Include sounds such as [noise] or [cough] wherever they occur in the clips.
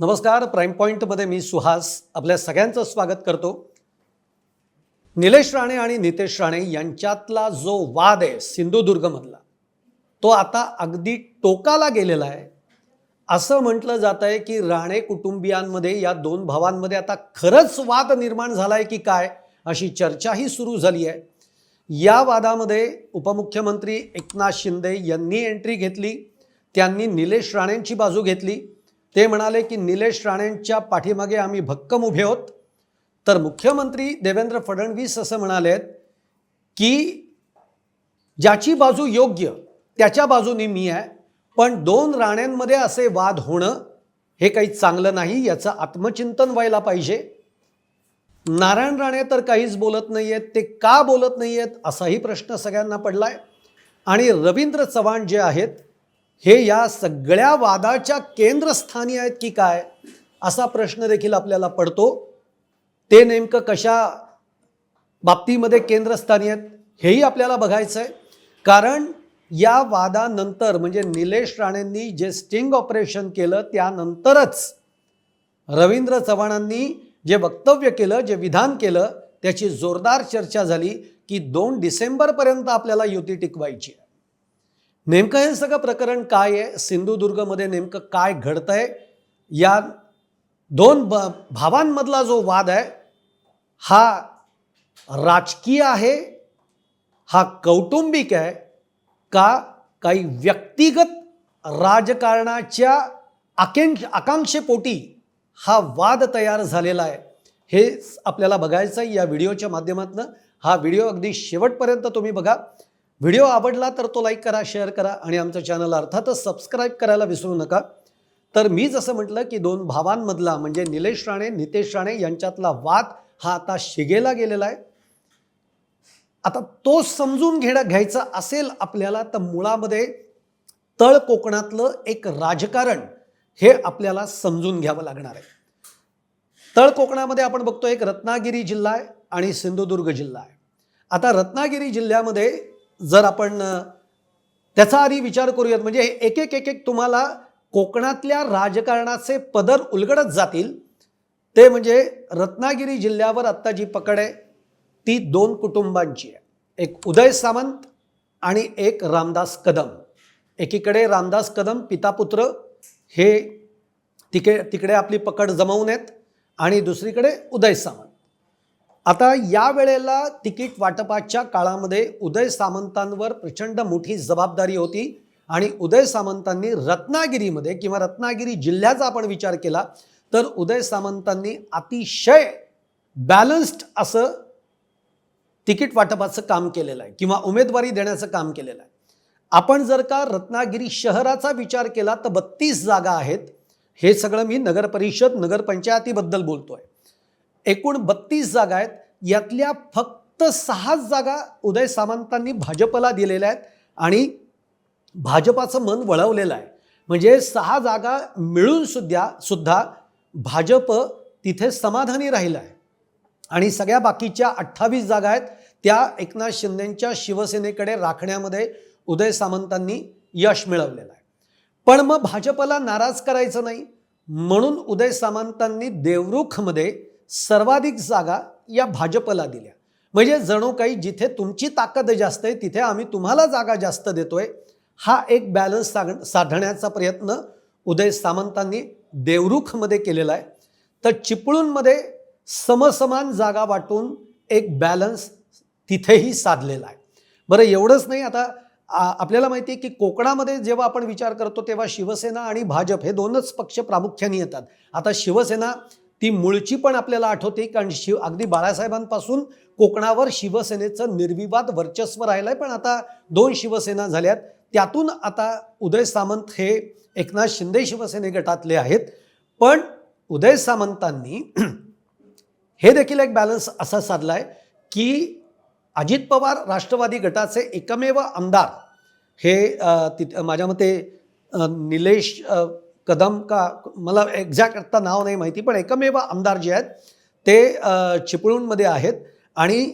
नमस्कार प्राईम पॉईंटमध्ये मी सुहास आपल्या सगळ्यांचं स्वागत करतो. निलेश राणे आणि नितेश राणे यांच्यातला जो वाद आहे सिंधुदुर्गमधला तो आता अगदी टोकाला गेलेला आहे. असं म्हटलं जात आहे की राणे कुटुंबियांमध्ये या दोन भावांमध्ये आता खरंच वाद निर्माण झाला आहे की काय अशी चर्चाही सुरू झाली आहे. या वादामध्ये उपमुख्यमंत्री एकनाथ शिंदे यांनी एंट्री घेतली त्यांनी निलेश राणेंची बाजू घेतली ते म्हणाले की निलेश राणेंच्या पाठीमागे आम्ही भक्कम उभे आहोत तर मुख्यमंत्री देवेंद्र फडणवीस असं म्हणाले की ज्याची बाजू योग्य त्याच्या बाजूने मी आहे पण दोन राण्यांमध्ये असे वाद होणं हे काही चांगलं नाही याचं आत्मचिंतन व्हायला पाहिजे. नारायण राणे तर काहीच बोलत नाही आहेत ते का बोलत नाही आहेत असाही प्रश्न सगळ्यांना पडला आहे आणि रवींद्र चव्हाण जे आहेत हे या सगळ्या वादाच्या केंद्रस्थानी आहेत की काय असा प्रश्न देखील आपल्याला पडतो. ते नेमकं कशा बाबतीमध्ये केंद्रस्थानी आहेत हेही आपल्याला बघायचं आहे कारण या वादानंतर म्हणजे निलेश राणेंनी जे स्टिंग ऑपरेशन केलं त्यानंतरच रवींद्र चव्हाणांनी जे वक्तव्य केलं जे विधान केलं त्याची जोरदार चर्चा झाली की दोन डिसेंबरपर्यंत आपल्याला युती टिकवायची आहे. नेमकं हे सगळं प्रकरण काय आहे? सिंधुदुर्गमध्ये नेमकं काय घडतं आहे या दोन ब भावांमधला जो वाद आहे हा राजकीय आहे हा कौटुंबिक आहे का काही व्यक्तिगत राजकारणाच्या आकेंक्ष आकांक्षेपोटी हा वाद तयार झालेला आहे? हे आपल्याला बघायचं आहे या व्हिडिओच्या माध्यमातून. हा व्हिडिओ अगदी शेवटपर्यंत तुम्ही बघा. व्हिडिओ आवडला तर तो लाईक करा शेअर करा आणि आमचं चॅनल अर्थातच सबस्क्राईब करायला विसरू नका. तर मी जसं म्हटलं की दोन भावांमधला म्हणजे निलेश राणे नितेश राणे यांच्यातला वाद हा आता शिगेला गेलेला आहे. आता तो समजून घेणं घ्यायचा असेल आपल्याला तर मुळामध्ये तळ कोकणातलं एक राजकारण हे आपल्याला समजून घ्यावं लागणार आहे. तळ कोकणामध्ये आपण बघतो एक रत्नागिरी जिल्हा आहे आणि सिंधुदुर्ग जिल्हा आहे. आता रत्नागिरी जिल्ह्यामध्ये जर आपण त्याचा आधी विचार करूयात. म्हणजे एक एक एक एक तुम्हाला कोकणातल्या राजकारणाचे पदर उलगडत जातील. ते म्हणजे रत्नागिरी जिल्ह्यावर आत्ता जी पकड आहे ती दोन कुटुंबांची आहे. एक उदय सामंत आणि एक रामदास कदम. एकीकडे रामदास कदम पितापुत्र हे तिके तिकडे आपली पकड जमवून आहेत. आणि दुसरीकडे उदय सामंत. आता या वेळेला तिकीट वाटपाच्या काळामध्ये उदय सामंतांवर प्रचंड मोठी जबाबदारी होती आणि उदय सामंतांनी रत्नागिरीमध्ये किंवा रत्नागिरी जिल्ह्याचा आपण विचार केला तर उदय सामंतांनी अतिशय बॅलन्स्ड असं तिकीट वाटपाचं काम केलेलं आहे किंवा उमेदवारी देण्याचं काम केलेलं आहे. आपण जर का रत्नागिरी शहराचा विचार केला तर बत्तीस जागा आहेत. हे सगळं मी नगरपरिषद नगरपंचायतीबद्दल बोलतो आहे एकूण बत्तीस जागा आहेत. यातल्या फक्त सहाच जागा उदय सामंतांनी भाजपला दिलेल्या आहेत आणि भाजपाचं मन वळवलेलं आहे. म्हणजे सहा जागा मिळून सुद्धा सुद्धा भाजप तिथे समाधानी राहिलं आहे. आणि सगळ्या बाकीच्या अठ्ठावीस जागा आहेत त्या एकनाथ शिंदेंच्या शिवसेनेकडे राखण्यामध्ये उदय सामंतांनी यश मिळवलेलं आहे. पण मग भाजपला नाराज करायचं नाही. म्हणून उदय सामंतांनी देवरुखमध्ये सर्वाधिक जागा या भाजपला दिल्या. म्हणजे जणू काही जिथे तुमची ताकद जास्त आहे तिथे आम्ही तुम्हाला जागा जास्त देतोय हा एक बॅलन्स साग साधण्याचा प्रयत्न उदय सामंतांनी देवरुखमध्ये केलेला आहे. तर चिपळूणमध्ये समसमान जागा वाटून एक बॅलन्स तिथेही साधलेला आहे. बरं एवढंच नाही आता आपल्याला माहिती आहे की कोकणामध्ये जेव्हा आपण विचार करतो तेव्हा शिवसेना आणि भाजप हे दोनच पक्ष प्रामुख्याने येतात. आता शिवसेना ती मूळची पण आपल्याला आठवते कारण शिव अगदी बाळासाहेबांपासून कोकणावर शिवसेनेचं निर्विवाद वर्चस्व राहिलं आहे पण आता दोन शिवसेना झाल्यात. त्यातून आता उदय सामंत हे एकनाथ शिंदे शिवसेने गटातले आहेत. पण उदय सामंतांनी [clears throat] हे देखील एक बॅलन्स असा साधला आहे की अजित पवार राष्ट्रवादी गटाचे एकमेव आमदार हे तिथं माझ्या मते निलेश कदम का मला एक्झॅक्ट आत्ता नाव नाही माहिती पण एकमेव आमदार जे आहेत ते चिपळूणमध्ये आहेत आणि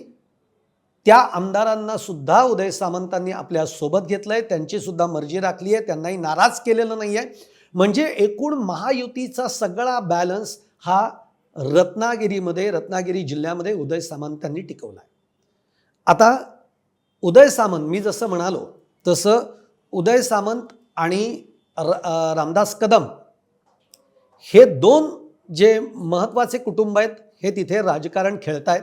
त्या आमदारांना सुद्धा उदय सामंतांनी आपल्यासोबत घेतलं त्यांची सुद्धा मर्जी राखली आहे त्यांनाही नाराज केलेलं नाही आहे. म्हणजे एकूण महायुतीचा सगळा बॅलन्स हा रत्नागिरीमध्ये रत्नागिरी जिल्ह्यामध्ये उदय सामंतांनी टिकवला आहे आता उदय सामंत मी जसं म्हणालो तसं उदय सामंत आणि र- रामदास कदम हे दोन जे महत्त्वाचे कुटुंब आहेत हे तिथे राजकारण खेळत आहेत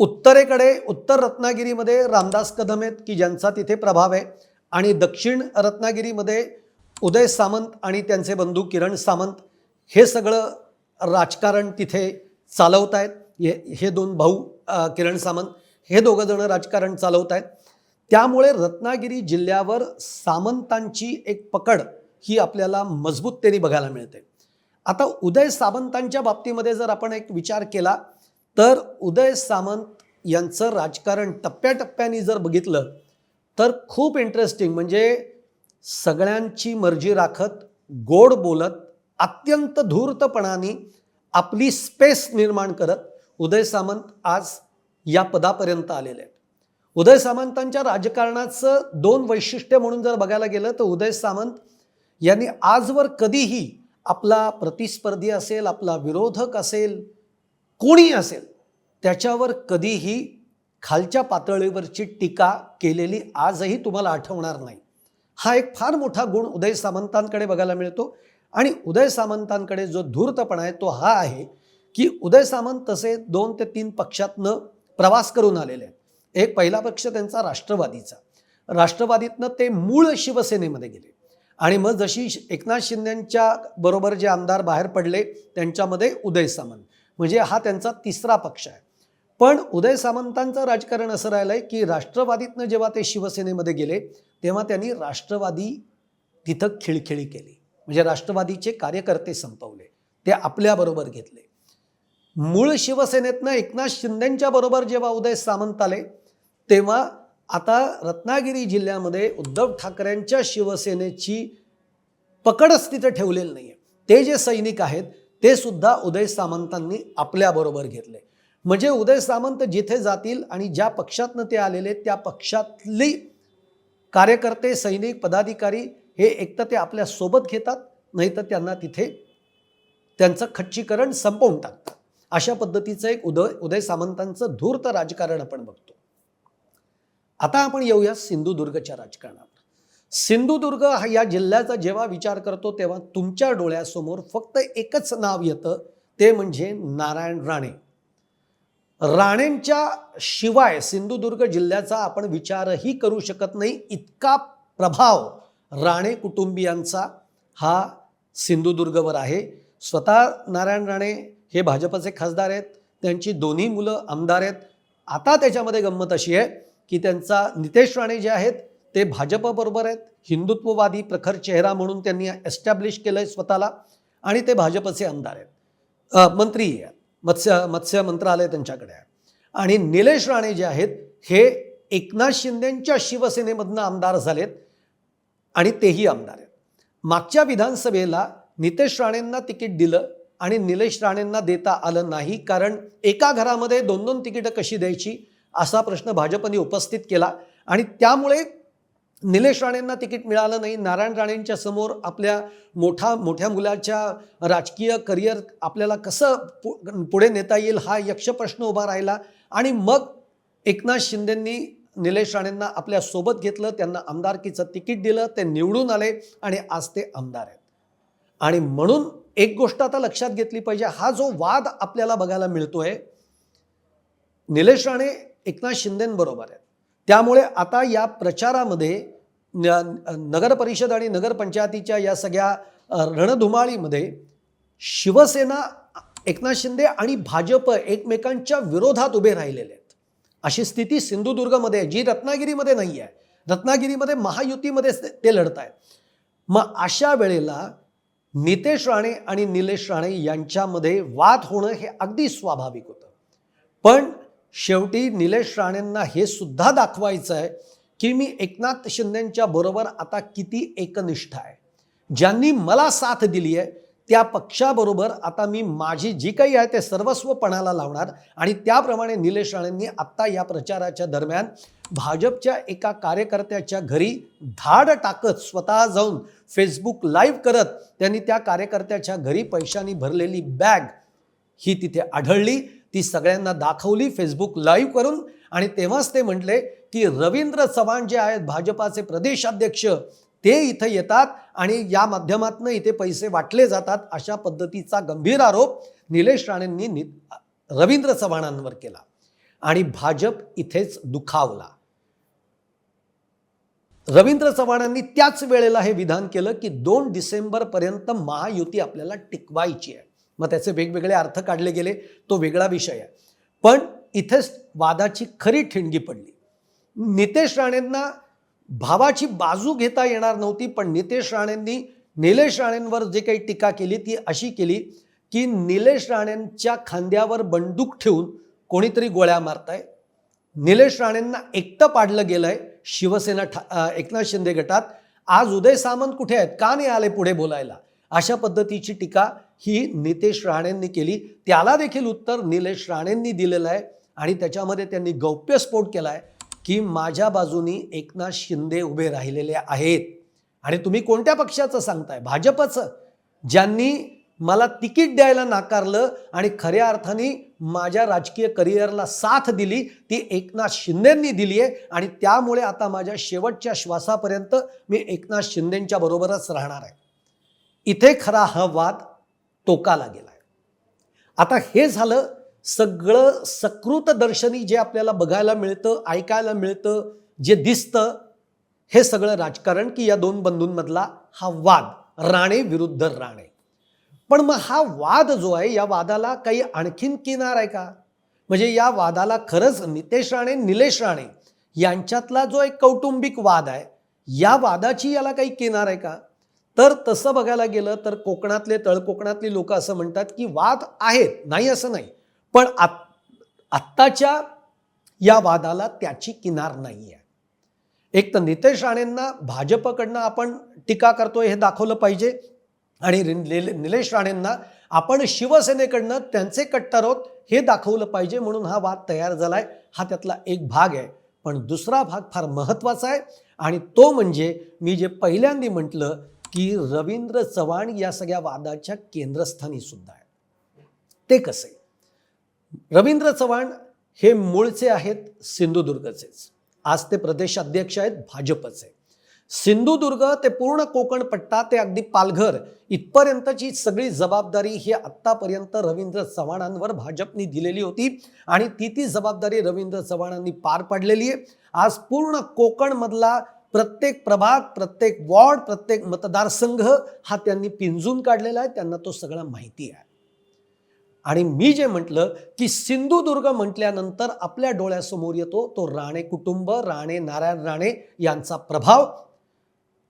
उत्तरेकडे उत्तर रत्नागिरीमध्ये रामदास कदम आहेत की ज्यांचा तिथे प्रभाव आहे आणि दक्षिण रत्नागिरीमध्ये उदय सामंत आणि त्यांचे बंधू किरण सामंत हे सगळं राजकारण तिथे चालवत आहेत हे हे दोन भाऊ किरण सामंत हे दोघंजणं राजकारण चालवत आहेत त्यामुळे रत्नागिरी जिल्ह्यावर सामंतांची एक पकड ही आपल्याला मजबूततेने बघायला मिळते. आता उदय सामंतांच्या बाबतीमध्ये जर आपण एक विचार केला तर उदय सामंत यांचं राजकारण टप्प्याटप्प्याने जर बघितलं तर खूप इंटरेस्टिंग म्हणजे सगळ्यांची मर्जी राखत गोड बोलत अत्यंत धूर्तपणाने आपली स्पेस निर्माण करत उदय सामंत आज या पदापर्यंत आलेले आहेत. उदय सामंतांच्या राजकारणाचं दोन वैशिष्ट्य म्हणून जर बघायला गेलं तर उदय सामंत यांनी आजवर कधीही आपला प्रतिस्पर्धी असेल आपला विरोधक असेल कोणी असेल त्याच्यावर कधीही खालच्या पातळीवरची टीका केलेली आजही तुम्हाला आठवणार नाही. हा एक फार मोठा गुण उदय सामंतांकडे बघायला मिळतो. आणि उदय सामंतांकडे जो धूर्तपणा आहे तो हा आहे की उदय सामंत तसे दोन ते तीन पक्षातनं प्रवास करून आलेले आहेत. एक पहिला पक्ष त्यांचा राष्ट्रवादीचा. राष्ट्रवादीतनं ते मूळ शिवसेनेमध्ये गेले. आणि मग जशी एकनाथ शिंदेच्या बरोबर जे आमदार बाहेर पडले त्यांच्यामध्ये उदय सामंत. म्हणजे हा त्यांचा तिसरा पक्ष आहे. पण उदय सामंतांचं राजकारण असं राहिलं आहे की राष्ट्रवादीतनं जेव्हा ते शिवसेनेमध्ये गेले तेव्हा त्यांनी राष्ट्रवादी तिथं खिळखिळी केली. म्हणजे राष्ट्रवादीचे कार्यकर्ते संपवले. ते आपल्याबरोबर घेतले. मूळ शिवसेनेतनं एकनाथ शिंदेच्या बरोबर जेव्हा उदय सामंत आले तेव्हा आता रत्नागिरी जिल्ह्यामध्ये उद्धव ठाकरेंच्या शिवसेनेची पकडच तिथं ठेवलेली नाही आहे ते जे सैनिक आहेत ते सुद्धा उदय सामंतांनी आपल्याबरोबर घेतले. म्हणजे उदय सामंत जिथे जातील आणि ज्या पक्षातनं ते आलेले त्या पक्षातली कार्यकर्ते सैनिक पदाधिकारी हे एक तर ते आपल्यासोबत घेतात नाही तर त्यांना तिथे त्यांचं खच्चीकरण संपवून टाकतात. अशा पद्धतीचं एक उदय उदय सामंतांचं धूर्त राजकारण आपण बघतो. आता आपण येऊया सिंधुदुर्गच्या राजकारणावर. सिंधुदुर्ग हा या जिल्ह्याचा जेव्हा विचार करतो तेव्हा तुमच्या डोळ्यासमोर फक्त एकच नाव येतं ते म्हणजे नारायण राणे. राणेंच्या शिवाय सिंधुदुर्ग जिल्ह्याचा आपण विचारही करू शकत नाही इतका प्रभाव राणे कुटुंबियांचा हा सिंधुदुर्गवर आहे. स्वतः नारायण राणे हे भाजपचे खासदार आहेत त्यांची दोन्ही मुलं आमदार आहेत. आता त्याच्यामध्ये गंमत अशी आहे की त्यांचा नितेश राणे जे आहेत ते भाजपबरोबर आहेत. हिंदुत्ववादी प्रखर चेहरा म्हणून त्यांनी एस्टॅब्लिश केलं आहे स्वतःला आणि ते भाजपचे आमदार आहेत. मंत्रीही मंत्री आहेत. मत्स्य मत्स्य मंत्रालय त्यांच्याकडे आहे. आणि निलेश राणे जे आहेत हे एकनाथ शिंदेंच्या शिवसेनेमधनं आमदार झालेत आणि तेही आमदार आहेत. मागच्या विधानसभेला नितेश राणेंना तिकीट दिलं आणि निलेश राणेंना देता आलं नाही कारण एका घरामध्ये दोन दोन तिकीटं कशी द्यायची असा प्रश्न भाजपने उपस्थित केला. आणि त्यामुळे निलेश राणेंना तिकीट मिळालं नाही. नारायण राणेंच्या समोर आपल्या मोठा मोठ्या मुलाच्या राजकीय करिअर आपल्याला कसं पु- पुढे नेता येईल हा यक्ष प्रश्न उभा राहिला. आणि मग एकनाथ शिंदेंनी निलेश राणेंना आपल्यासोबत घेतलं. त्यांना आमदारकीचं तिकीट दिलं. ते निवडून आले आणि आज ते आमदार आहेत. आणि म्हणून एक गोष्ट आता लक्षात घेतली पाहिजे. हा जो वाद आपल्याला बघायला मिळतोय निलेश राणे एकनाथ शिंदेबरोबर आहेत. त्यामुळे आता या प्रचारामध्ये न- नगर परिषद आणि नगरपंचायतीच्या या सगळ्या रणधुमाळीमध्ये शिवसेना एकनाथ शिंदे आणि भाजप एकमेकांच्या विरोधात उभे राहिलेले आहेत. अशी स्थिती सिंधुदुर्गमध्ये आहे जी रत्नागिरीमध्ये नाही आहे. रत्नागिरीमध्ये महायुतीमध्ये ते लढत आहेत. मग अशा वेळेला नितेश राणे आणि निलेश राणे यांच्यामध्ये वाद होणं हे अगदी स्वाभाविक होतं. पण शेवटी निलेश राणेंना हे सुद्धा दाखवायचं आहे की मी एकनाथ शिंदेच्या बरोबर आता किती एकनिष्ठ आहे. ज्यांनी मला साथ दिली आहे त्या पक्षाबरोबर आता मी माझी जी काही आहे ते सर्वस्व पणाला लावणार आणि त्याप्रमाणे निलेश राणेंनी आत्ता या प्रचाराच्या दरम्यान भाजपच्या एका कार्यकर्त्याच्या घरी धाड टाकत स्वतः जाऊन फेसबुक लाईव्ह करत त्यांनी त्या कार्यकर्त्याच्या घरी पैशांनी भरलेली बॅग ही तिथे आढळली. ती सगळ्यांना दाखवली फेसबुक लाईव्ह करून आणि तेव्हाच ते म्हटले की रवींद्र चव्हाण जे आहेत भाजपाचे प्रदेशाध्यक्ष ते इथं येतात आणि या माध्यमातून इथे पैसे वाटले जातात अशा पद्धतीचा गंभीर आरोप निलेश राणेंनी नि रवींद्र चव्हाणांवर केला. आणि भाजप इथेच दुखावला. रवींद्र चव्हाणांनी त्याच वेळेला हे विधान केलं की दोन डिसेंबरपर्यंत महायुती आपल्याला टिकवायची आहे. मग त्याचे वेगवेगळे अर्थ काढले गेले. तो वेगळा विषय आहे. पण इथेच वादाची खरी ठिणगी पडली. नितेश राणेंना भावाची बाजू घेता येणार नव्हती पण नितेश राणेंनी निलेश राणेंवर जे काही टीका केली ती अशी केली की निलेश राणेंच्या खांद्यावर बंदूक ठेवून कोणीतरी गोळ्या मारताय. निलेश राणेंना एकटं पाडलं गेलंय शिवसेना ठा एकनाथ शिंदे गटात. आज उदय सामंत कुठे आहेत? का नाही आले पुढे बोलायला? अशा पद्धतीची टीका ही नितेश राणेंनी केली. त्याला देखील उत्तर निलेश राणेंनी दिलेलं आहे आणि त्याच्यामध्ये त्यांनी गौप्यस्फोट केला आहे की माझ्या बाजूनी एकनाथ शिंदे उभे राहिलेले आहेत. आणि तुम्ही कोणत्या पक्षाचं सांगताय? भाजपचं. ज्यांनी मला तिकीट द्यायला नाकारलं आणि खऱ्या अर्थाने माझ्या राजकीय करिअरला साथ दिली ती एकनाथ शिंदेंनी दिली आहे आणि त्यामुळे आता माझ्या शेवटच्या श्वासापर्यंत मी एकनाथ शिंदेंच्या बरोबरच राहणार आहे. इथे खरा हा वाद टोकाला गेला आहे आता हे झालं सगळं सकृत दर्शनी जे आपल्याला बघायला मिळतं ऐकायला मिळतं जे दिसतं हे सगळं राजकारण की या दोन बंधूंमधला हा वाद राणे विरुद्ध राणे. पण मग हा वाद जो आहे या वादाला काही आणखीन किनार आहे का? म्हणजे या वादाला खरंच नितेश राणे निलेश राणे यांच्यातला जो एक कौटुंबिक वाद आहे या वादाची याला काही किनार आहे का? तर तसं बघायला गेलं तर कोकणातले तळकोकणातली लोक असं म्हणतात की वाद आहेत. नाही असं नाही. पण आत आत्ताच्या या वादाला त्याची किनार नाही आहे एक तर नितेश राणेंना भाजपकडनं आपण टीका करतोय हे दाखवलं पाहिजे आणि निलेश राणेंना आपण शिवसेनेकडनं त्यांचे कट्टर आहोत हे दाखवलं पाहिजे म्हणून हा वाद तयार झालाय. हा त्यातला एक भाग आहे. पण दुसरा भाग फार महत्त्वाचा आहे आणि तो म्हणजे मी जे पहिल्यांदा म्हटलं की रवींद्र चव्हाण या सगळ्या वादाच्या केंद्रस्थानी सुद्धा आहे ते कसे? रवींद्र चव्हाण हे मूळचे आहेत सिंधुदुर्गचेच. आज ते प्रदेशाध्यक्ष आहेत भाजपचे. सिंधुदुर्ग ते पूर्ण कोकण पट्टा ते अगदी पालघर इथपर्यंतची सगळी जबाबदारी ही आत्तापर्यंत रवींद्र चव्हाणांवर भाजपनी दिलेली होती आणि ती ती जबाबदारी रवींद्र चव्हाणांनी पार पाडलेली आहे. आज पूर्ण कोकणमधला प्रत्येक प्रभाग प्रत्येक वॉर्ड प्रत्येक मतदारसंघ हा त्यांनी पिंजून काढलेला आहे त्यांना तो सगळा माहिती आहे. आणि मी जे म्हटलं की सिंधुदुर्ग म्हटल्यानंतर आपल्या डोळ्यासमोर येतो तो राणे कुटुंब राणे नारायण राणे यांचा प्रभाव.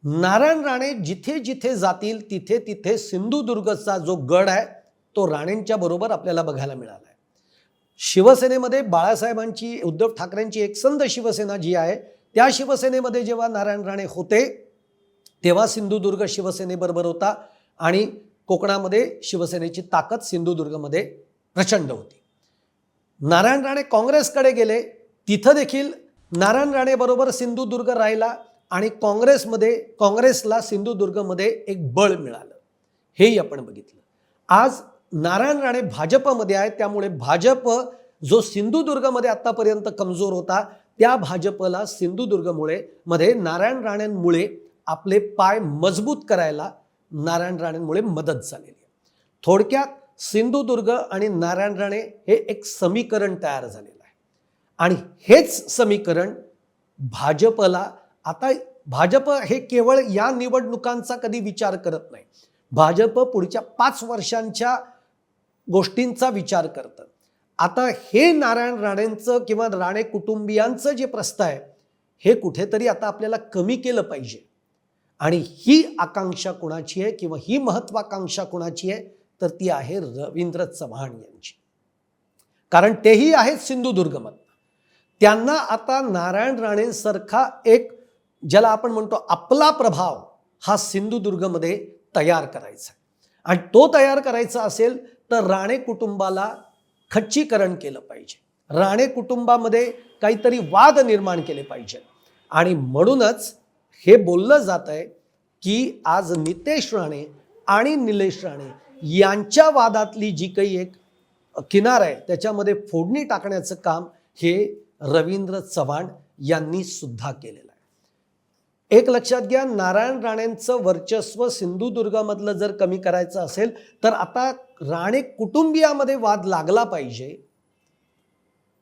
नारायण राणे जिथे जिथे जातील तिथे तिथे सिंधुदुर्गचा जो गड आहे तो राणेंच्या बरोबर आपल्याला बघायला मिळाला आहे शिवसेनेमध्ये बाळासाहेबांची उद्धव ठाकरेंची एकसंध शिवसेना जी आहे त्या शिवसेनेमध्ये जेव्हा नारायण राणे होते तेव्हा सिंधुदुर्ग शिवसेनेबरोबर होता आणि कोकणामध्ये शिवसेनेची ताकद सिंधुदुर्गमध्ये प्रचंड होती. नारायण राणे काँग्रेसकडे गेले तिथं देखील नारायण राणेबरोबर सिंधुदुर्ग राहिला आणि काँग्रेसमध्ये काँग्रेसला सिंधुदुर्गमध्ये एक बळ मिळालं. हेही आपण बघितलं. आज नारायण राणे भाजपमध्ये आहे त्यामुळे भाजप जो सिंधुदुर्गमध्ये आत्तापर्यंत कमजोर होता त्या भाजपला सिंधुदुर्गमुळे मध्ये नारायण राणेंमुळे आपले पाय मजबूत करायला नारायण राणेंमुळे मदत झालेली आहे. थोडक्यात सिंधुदुर्ग आणि नारायण राणे हे एक समीकरण तयार झालेलं आहे. आणि हेच समीकरण भाजपला आता भाजप हे केवळ या निवडणुकांचा कधी विचार करत नाही. भाजप पुढच्या पाच वर्षांच्या गोष्टींचा विचार करतं. आता हे नारायण राणेंचं किंवा राणे कुटुंबियांचं जे प्रस्थ आहे हे कुठेतरी आता आपल्याला कमी केलं पाहिजे. आणि ही आकांक्षा कोणाची आहे किंवा ही महत्वाकांक्षा कोणाची आहे तर ती आहे रवींद्र चव्हाण यांची. कारण तेही आहेत सिंधुदुर्गमधनं. त्यांना आता नारायण राणेंसारखा एक ज्याला आपण म्हणतो आपला प्रभाव हा सिंधुदुर्गमध्ये तयार करायचा आणि तो तयार करायचा असेल तर राणे कुटुंबाला खच्चीकरण केलं पाहिजे. राणे कुटुंबामध्ये काहीतरी वाद निर्माण केले पाहिजे. आणि म्हणूनच हे बोललं जात आहे की आज नितेश राणे आणि निलेश राणे यांच्या वादातली जी काही एक किनार आहे त्याच्यामध्ये फोडणी टाकण्याचं काम हे रवींद्र चव्हाण यांनी सुद्धा केलेलं आहे. एक लक्षात घ्या नारायण राणेंचं वर्चस्व सिंधुदुर्गामधलं जर कमी करायचं असेल तर आता राणे कुटुंबियामध्ये वाद लागला पाहिजे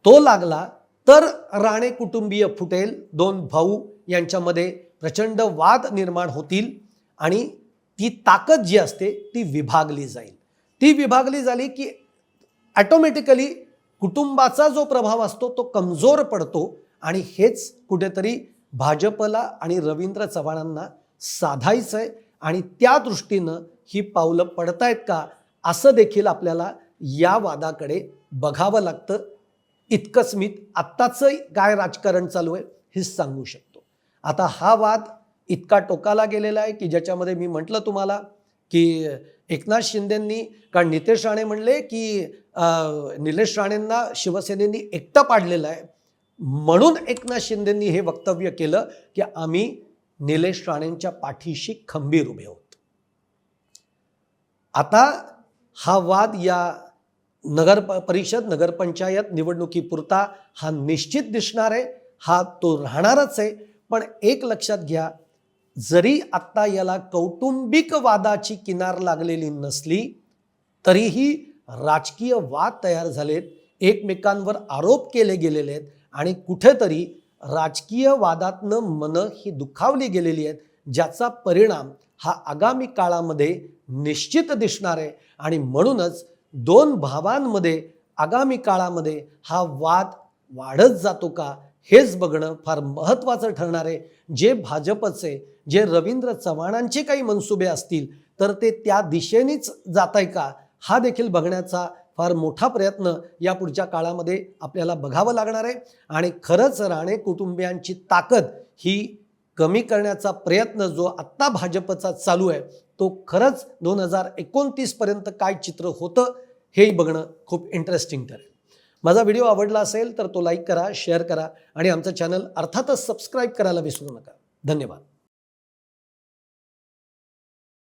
तो लागला तर राणे कुटुंबीय फुटेल दोन भाऊ यांच्यामध्ये प्रचंड वाद निर्माण होतील आणि ती ताकद जी असते ती विभागली जाईल. ती विभागली झाली की ॲटोमॅटिकली कुटुंबाचा जो प्रभाव असतो तो कमजोर पडतो आणि हेच कुठेतरी भाजपला आणि रवींद्र चव्हाणांना साधायचं आहे आणि त्या दृष्टीनं ही पावलं पडतायत का असं देखील आपल्याला या वादाकडे बघावं लागतं. इतकंच मी आत्ताचं काय राजकारण चालू आहे हेच सांगू शकतो. आता हा वाद इतका टोकाला गेलेला आहे की ज्याच्यामध्ये मी म्हटलं तुम्हाला की एकनाथ शिंदेंनी कारण नितेश राणे म्हणले की निलेश राणेंना शिवसेनेनी एकटं पाडलेलं आहे. म्हणून एकनाथ शिंदेंनी हे वक्तव्य केलं की आम्ही निलेश राणेंच्या पाठीशी खंबीर उभे आहोत. आता हा वाद या नगर प- परिषद नगरपंचायत निवडणुकीपुरता हा निश्चित दिसणार आहे हा तो राहणारच आहे. पण एक लक्षात घ्या जरी आत्ता याला कौटुंबिक वादाची किनार लागलेली नसली तरीही राजकीय वाद तयार झालेत एकमेकांवर आरोप केले गेलेले आहेत आणि कुठेतरी राजकीय वादातनं मनं ही दुखावली गेलेली आहेत ज्याचा परिणाम हा आगामी काळामध्ये निश्चित दिसणार आहे. आणि म्हणूनच दोन भावांमध्ये आगामी काळामध्ये हा वाद वाढत जातो का हेच बघणं फार महत्त्वाचं ठरणार आहे. जे भाजपचे जे रवींद्र चव्हाणांचे काही मनसुबे असतील तर ते त्या दिशेनेच जात आहे का? हा देखील बघण्याचा फार मोठा प्रयत्न या पुढच्या काळामध्ये आपल्याला बघावं लागणार आहे. आणि खरंच राणे कुटुंबियांची ताकद ही कमी करण्याचा प्रयत्न जो आत्ता भाजपचा चालू आहे तो खरंच दोन हजार एकोणतीसपर्यंत काय चित्र होतं हेही बघणं खूप इंटरेस्टिंग ठरेल. माझा व्हिडिओ आवडला असेल तर तो लाईक करा शेअर करा आणि आमचं चॅनल अर्थातच सबस्क्राईब करायला विसरू नका. धन्यवाद.